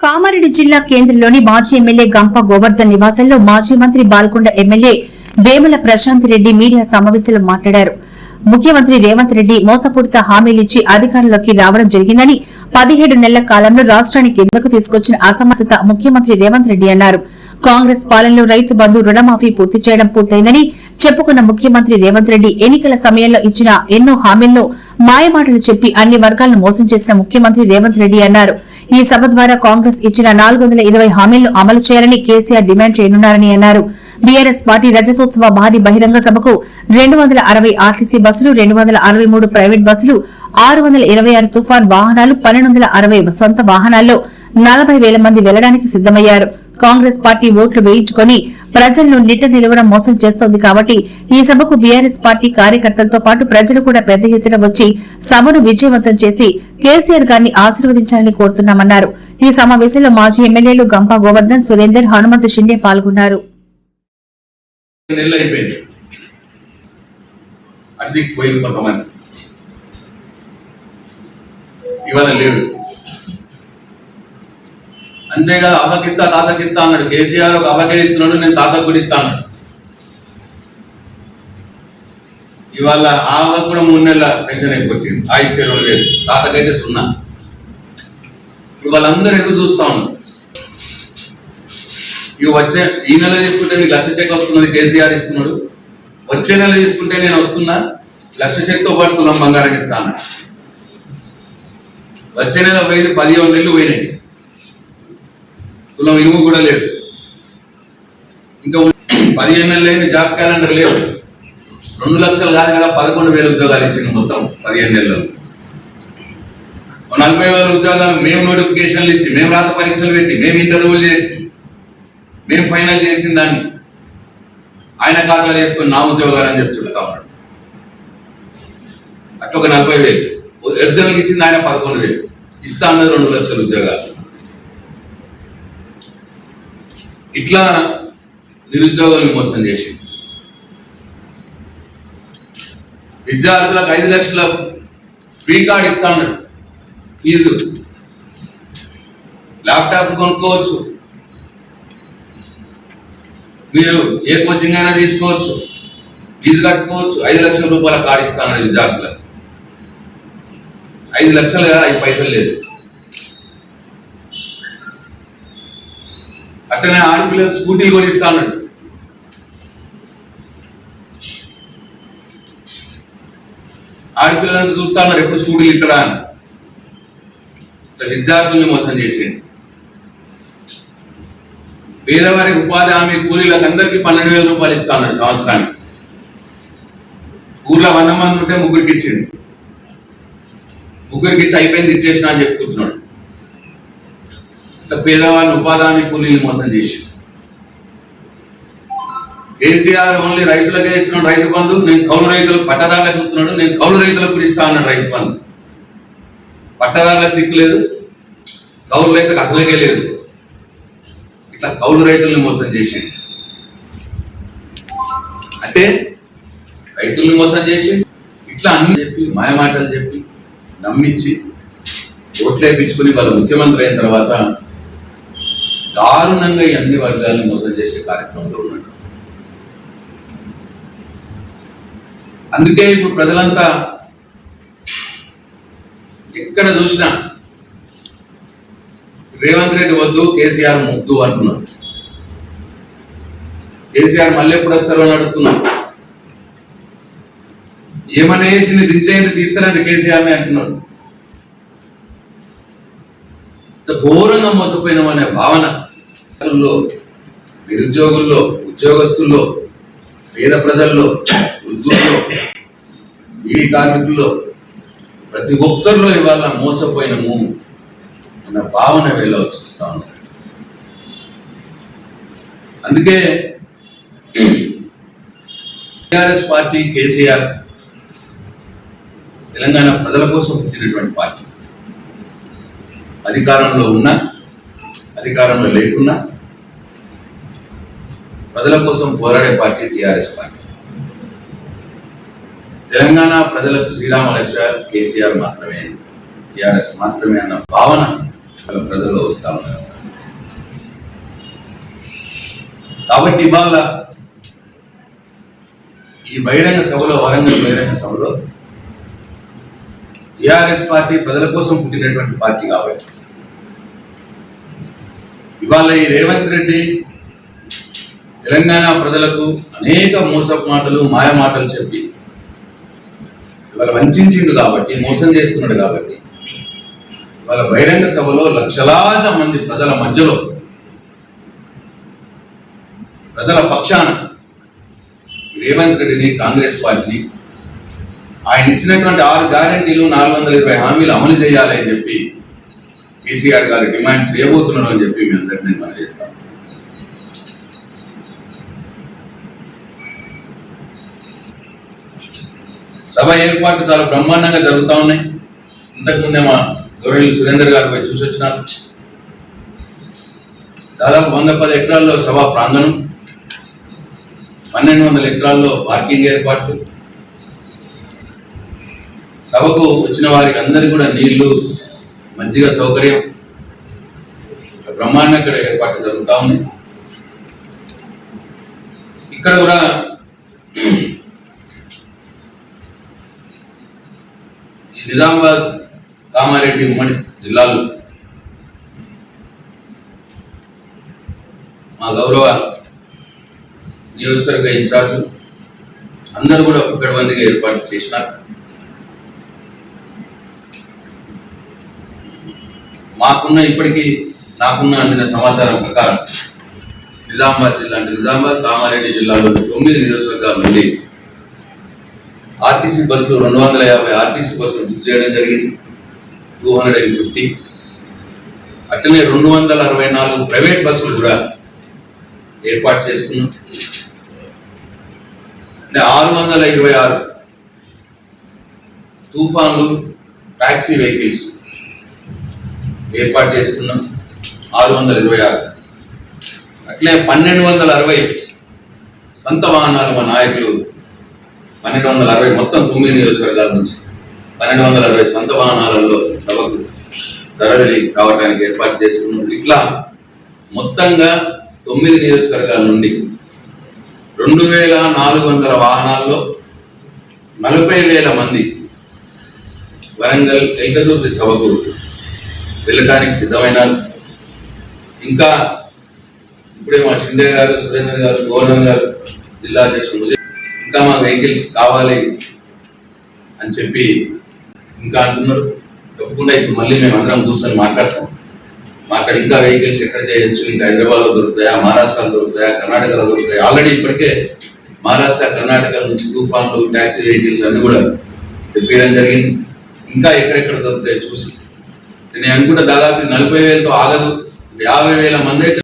కామారెడ్డి జిల్లా కేంద్రంలోని మాజీ ఎమ్మెల్యే గంప గోవర్ధన్ నివాసంలో మాజీ మంత్రి బాల్కొండ ఎమ్మెల్యే వేముల ప్రశాంత్ రెడ్డి మీడియా సమావేశంలో మాట్లాడారు. ముఖ్యమంత్రి రేవంత్ రెడ్డి మోసపూరిత హామీలిచ్చి అధికారంలోకి రావడం జరిగిందని పదిహేడు నెలల కాలంలో రాష్ట్రానికి ఎందుకు తీసుకొచ్చిన అసమర్థత ముఖ్యమంత్రి రేవంత్ రెడ్డి అన్నారు. కాంగ్రెస్ పాలనలో రైతు బంధు రుణమాఫీ పూర్తి చేయడం పూర్తయిందని చెప్పుకున్న ముఖ్యమంత్రి రేవంత్ రెడ్డి ఎన్నికల సమయంలో ఇచ్చిన ఎన్నో హామీల్లో మాయమాటలు చెప్పి అన్ని వర్గాలను మోసం చేసిన ముఖ్యమంత్రి రేవంత్ రెడ్డి అన్నారు. ఈ సభ ద్వారా కాంగ్రెస్ ఇచ్చిన నాలుగు వందల ఇరవై హామీలను అమలు చేయాలని కేసీఆర్ డిమాండ్ చేయనున్నారని అన్నారు. బీఆర్ఎస్ పార్టీ రజతోత్సవ భారీ బహిరంగ సభకు రెండు వందల అరవై ఆర్టీసీ బస్సులు రెండు వందల అరవై మూడు ప్రైవేట్ బస్సులు ఆరు వందల ఇరవై ఆరు తుఫాన్ వాహనాలు పన్నెండు వందల అరవై సొంత వాహనాల్లో నలభై వేల మంది వెళ్ళడానికి సిద్దమయ్యారు కాంగ్రెస్ పార్టీ ఓట్లు వేయించుకొని ప్రజలను నిట్ట నిలువడం మోసం చేస్తోంది కాబట్టి ఈ సభకు బీఆర్ఎస్ పార్టీ కార్యకర్తలతో పాటు ప్రజలు కూడా పెద్ద ఎత్తున వచ్చి సభను విజయవంతం చేసి కేసీఆర్ గారిని ఆశీర్వదించాలని కోరుతున్నామన్నారు. ఈ సమావేశంలో మాజీ ఎమ్మెల్యేలు గంపా గోవర్ధన్ సురేందర్ హనుమంత్ షిండే పాల్గొన్నారు. ఇవాళ లేదు అంతేకాదు అవ్వకిస్తా తాతకిస్తా అన్నాడు. కేసీఆర్ ఒక అవ్వకే ఇస్తున్నాడు నేను తాతకు కూడా ఇస్తా అన్నాడు. ఇవాళ ఆ కూడా మూడు నెలల పెన్షన్ ఎగ్గొట్టింది ఆ ఇచ్చే రోజు లేదు. తాతకైతే సున్నా. ఇప్పుడు వాళ్ళందరూ ఎదురు చూస్తా ఉన్నారు. ఇవి వచ్చే ఈ నెల తీసుకుంటే మీకు లక్ష చెక్ వస్తున్నది కేసీఆర్ ఇస్తున్నాడు. వచ్చే నెల తీసుకుంటే నేను వస్తున్నా లక్ష చెక్తో పాటు తులం బంగారం ఇస్తాను వచ్చే నెల పోయింది పదిహేను నెలలు పోయినాయి. కులం ఇనుము కూడా లేదు. ఇంకా పది పదిహేను జాబ్ క్యాలెండర్ లేదు. రెండు లక్షలు కాదు కదా పదకొండు వేల ఉద్యోగాలు ఇచ్చింది మొత్తం పదిహేను నెలలు ఓ నలభై వేల ఉద్యోగాలు మేము నోటిఫికేషన్లు ఇచ్చి మేము రాత పరీక్షలు పెట్టి మేము ఇంటర్వ్యూలు చేసి మేము ఫైనల్ చేసిన దాన్ని ఆయన ఖాతా చేసుకుని నా ఉద్యోగాలు అని చెప్పి చెప్తా ఉన్నాడు. అట్లా ఒక నలభై వేలు. ఒరిజినల్కి ఇచ్చింది ఆయన పదకొండు వేలు. ఇస్తా అన్నది రెండు లక్షల ఉద్యోగాలు. ఇట్లా నిరుద్యోగులను మోసం చేసి విద్యార్థులకు ఐదు లక్షల ఫ్రీ కార్డ్ ఇస్తా ఉన్నాడు ఫీజు. ల్యాప్టాప్ కొనుక్కోవచ్చు. మీరు ఏ కోచింగ్ అయినా తీసుకోవచ్చు. ఫీజు కట్టుకోవచ్చు. ఐదు లక్షల రూపాయల కార్డు ఇస్తాను విద్యార్థులకు. ఐదు లక్షలు కదా ఐదు పైసలు లేదు. అట్లనే ఆడపిల్లలకు స్కూటీలు కూడా ఇస్తాను ఆడపిల్లలంతా చూస్తా ఉన్నారు ఎప్పుడు స్కూటీలు ఇక్కడ అని. విద్యార్థుల్ని మోసం చేసేయండి పేదవారికి ఉపాధి హామీ కూలీలకు అందరికీ పన్నెండు వేల రూపాయలు ఇస్తాను సంవత్సరానికి. ఊర్లో వంద మంది ఉంటే ముగ్గురికి ఇచ్చింది ముగ్గురికి ఇచ్చి అయిపోయింది ఇచ్చేసిన అని చెప్పుకుంటున్నాడు. పేదవాళ్ళు ఉపాధి కూలీలు మోసం చేసి. కేసీఆర్ ఓన్లీ రైతులకే ఇస్తున్నాడు రైతు బంధు నేను కౌలు రైతులు పట్టదారులకు ఇస్తున్నాడు నేను కౌలు రైతులకు పిలుస్తా ఇస్తా అన్నాడు రైతు బంధు. పట్టదారులకు దిక్కు లేదు కౌలు రైతులకు అసలుకే లేదు. ఇట్లా కౌలు రైతుల్ని మోసం చేసి. అంటే రైతుల్ని మోసం చేసి ఇట్లా అన్ని చెప్పి మాయమాటలు చెప్పి నమ్మించి ఓట్లు వేయించుకుని వాళ్ళు ముఖ్యమంత్రి అయిన తర్వాత దారుణంగా ఈ అన్ని వర్గాలను మోసం చేసే కార్యక్రమంలో ఉన్నాడు. అందుకే ఇప్పుడు ప్రజలంతా ఎక్కడ చూసినా రేవంత్ రెడ్డి వద్దు కేసీఆర్ ముద్దు అంటున్నారు. కేసీఆర్ మళ్ళీ ఎప్పుడు వస్తారు అని అడుగుతున్నారు. ఏమన్నా వేసింది దించేయండి తీసుకురండి కేసీఆర్ని అంటున్నారు. ఘోరంగా మోసపోయినామనే భావన నిరుద్యోగుల్లో ఉద్యోగస్తుల్లో పేద ప్రజల్లో వృద్ధుల్లో ఈ కార్మికుల్లో ప్రతి ఒక్కరిలో ఇవాళ మోసపోయినము అన్న భావన వెళ్ళవచ్చు చూస్తా అందుకే టిఆర్ఎస్ పార్టీ కేసీఆర్ తెలంగాణ ప్రజల కోసం పుట్టినటువంటి పార్టీ. అధికారంలో ఉన్నా అధికారంలో లేకున్నా ప్రజల కోసం పోరాడే పార్టీ టీఆర్ఎస్ పార్టీ. తెలంగాణ ప్రజలకు శ్రీరామ లక్ష కేసీఆర్ మాత్రమే టీఆర్ఎస్ మాత్రమే అన్న భావన ప్రజల్లో వస్తా ఉన్నారు కాబట్టి ఇవాళ ఈ బహిరంగ సభలో వరంగల్ బహిరంగ సభలో టీఆర్ఎస్ పార్టీ ప్రజల కోసం పుట్టినటువంటి పార్టీ కాబట్టి ఇవాళ ఈ రేవంత్ రెడ్డి తెలంగాణ ప్రజలకు అనేక మోసపు మాటలు మాయ మాటలు చెప్పి ఇవాళ వంచిండు కాబట్టి మోసం చేస్తున్నాడు కాబట్టి ఇవాళ బహిరంగ సభలో లక్షలాది మంది ప్రజల మధ్యలో ప్రజల పక్షాన రేవంత్ రెడ్డిని కాంగ్రెస్ పార్టీని ఆయన ఇచ్చినటువంటి ఆరు గ్యారంటీలు నాలుగు వందల ఇరవై హామీలు అమలు చేయాలి అని చెప్పి కేసీఆర్ గారు డిమాండ్ చేయబోతున్నారు అని చెప్పి మీ అందరికీ నేను మనం సభ ఏర్పాట్లు చాలా బ్రహ్మాండంగా జరుగుతూ ఉన్నాయి. ఇంతకుముందే మా గౌరవ సురేందర్ గారు పోయి చూసి వచ్చినారు. దాదాపు వంద పది ఎకరాల్లో సభా ప్రాంగణం పన్నెండు వందల ఎకరాల్లో పార్కింగ్ ఏర్పాట్లు. సభకు వచ్చిన వారికి అందరికీ కూడా నీళ్ళు మంచిగా సౌకర్యం. బ్రహ్మాండంగా ఇక్కడ ఏర్పాటు జరుగుతూ ఉంది ఇక్కడ కూడా ఈ నిజామాబాద్ కామారెడ్డి ఉమ్మడి జిల్లాలు మా గౌరవ నియోజకవర్గ ఇన్ఛార్జ్ అందరూ కూడా ఒక్కడ మందిగా ఏర్పాటు చేసినారు. మాకున్న ఇప్పటికీ నాకున్న అందిన సమాచారం ప్రకారం నిజామాబాద్ జిల్లా అంటే నిజామాబాద్ కామారెడ్డి జిల్లాలోని తొమ్మిది నియోజకవర్గాల నుండి ఆర్టీసీ బస్సులు రెండు వందల యాభై ఆర్టీసీ బస్సులు బుక్ చేయడం జరిగింది. Two hundred and fifty. అట్లనే రెండు వందల అరవై నాలుగు ప్రైవేట్ బస్సులు కూడా ఏర్పాటు చేసుకున్నాం అంటే ఆరు వందల ఇరవై ఆరు తుఫాన్లు టాక్సీ వెహికల్స్ ఏర్పాటు చేసుకున్నాం. ఆరు వందల ఇరవై ఆరు. అట్లే పన్నెండు వందల అరవై సొంత వాహనాలు మా నాయకులు పన్నెండు వందల అరవై మొత్తం తొమ్మిది నియోజకవర్గాల నుంచి పన్నెండు వందల అరవై సొంత వాహనాలలో సభకు తరలి రావడానికి ఏర్పాటు చేసుకున్నాం. ఇట్లా మొత్తంగా తొమ్మిది నియోజకవర్గాల నుండి రెండు వేల నాలుగు వందల వాహనాల్లో నలభై వేల మంది వరంగల్ ఏకదూర్తి సభకు వెళ్ళటానికి సిద్ధమైనారు. ఇంకా ఇప్పుడే మా షిండే గారు సురేందర్ గారు గోవర్ధన్ గారు జిల్లా అధ్యక్షులు ఇంకా మా వెహికల్స్ కావాలి అని చెప్పి ఇంకా అంటున్నారు. తప్పకుండా ఇప్పుడు మళ్ళీ మేము అందరం కూర్చొని మాట్లాడతాం. మాట్లాడి ఇంకా వెహికల్స్ ఎక్కడ చేయొచ్చు? ఇంకా హైదరాబాద్లో దొరుకుతాయా? మహారాష్ట్రలో దొరుకుతాయా? కర్ణాటకలో దొరుకుతాయి? ఆల్రెడీ ఇప్పటికే మహారాష్ట్ర కర్ణాటక నుంచి తుఫాన్లు ట్యాక్సీ వెహికల్స్ అన్నీ కూడా తెప్పించడం జరిగింది. ఇంకా ఎక్కడెక్కడ దొరుకుతాయో చూసి నేను అనుకుంటే దాదాపు నలభై వేలతో ఆగదు. యాభై వేల మంది అయితే